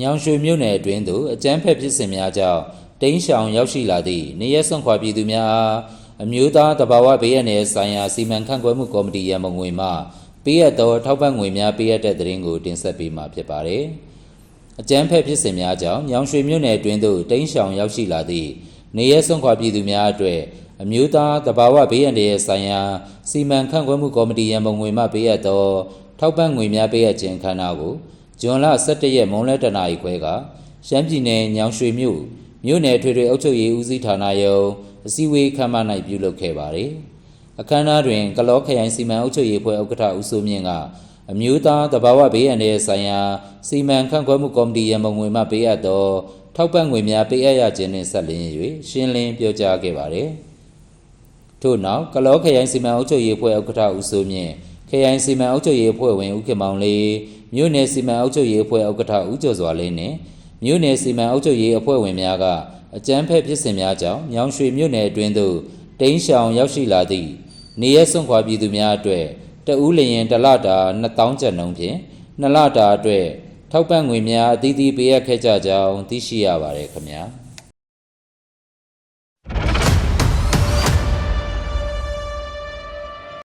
ညောင်ရွှေမြို့နယ်အတွင်းသို့အကြမ်းဖက်ဖြစ်စဉ်များကြောင့်တိန်းရှောင်ရောက်ရှိလာသည့်နေရက်စွန့်ခွာပြည်သူများအားအမျိုးသားတဘာဝဘေးရန်နယ်ဆိုင်ရာစီမံခန့်ခွဲမှုကော်မတီရန်မုံငွေမှပေးအပ်သောထောက်ပံ့ငွေများပေးအပ်တဲ့သတင်းကိုတင်ဆက်ပေးမှာဖြစ်ပါတယ်။အကြမ်းဖက်ဖြစ်စဉ်များကြောင့်ညောင်ရွှေမြို့နယ်အတွင်းသို့တိန်းရှောင်ရောက်ရှိလာသည့်နေရက်စွန့်ခွာပြည်သူများအတွက်အမျိုးသားတဘာဝဘေးရန်နယ်ဆိုင်ရာစီမံခန့်ခွဲမှုကော်မတီရန်မုံငွေမှပေးအပ်သောထောက်ပံ့ငွေများပေးအပ်ခြင်းအခမ်းအနားကို ဇွန်လ17ရက်မွန်းလဲတနာရီခွဲကရှမ်းပြည်နယ်ညောင်ရွှေမြို့မြို့နယ်ထွေထွေအုပ်ချုပ်ရေးဦးစီးဌာနယုံအစည်းအဝေးခမ်းမ၌ပြုလုပ်ခဲ့ပါတယ်။အခမ်းအနားတွင်ကလောခရိုင်စီမံအုပ်ချုပ်ရေးအဖွဲ့ဥက္ကဋ္ဌဦးစိုးမြင့်ကအမျိုးသားတဘာဝဘေးအန္တရာယ်ဆိုင်ရာစီမံခန့်ခွဲမှုကော်မတီရန်ပုံငွေမှပေးအပ်သောထောက်ပံ့ငွေများပေးအပ်ရခြင်းနှင့်ဆက်လျင်း၍ရှင်းလင်းပြောကြားခဲ့ပါတယ်။ထို့နောက်ကလောခရိုင်စီမံအုပ်ချုပ်ရေးအဖွဲ့ဥက္ကဋ္ဌဦးစိုးမြင့် ခရိုင်စီမံအုပ်ချုပ်ရေးအဖွဲ့ဝင်ဦးခင်မောင်လေးမြို့နယ်စီမံအုပ်ချုပ်ရေးအဖွဲ့ဥက္ကဋ္ဌဦးကျော်စွာလင်းနှင့်မြို့နယ်စီမံအုပ်ချုပ်ရေးအဖွဲ့ဝင်များကအကြမ်းဖက်ဖြစ်စဉ်များကြောင့်ညောင်ရွှေမြို့နယ်အတွင်းသို့တိန်းရှောင်ရောက်ရှိလာသည့်နေရက်စွန့်ခွာပြည်သူများအတွက်တဦးလျင်တစ်လတာ2000ကျပ်နှုန်းဖြင့်နှစ်လတာအတွက်ထောက်ပံ့ငွေများအသီးသီးပေးအပ်ခဲ့ကြကြောင်းသိရှိရပါတယ်ခင်ဗျာ။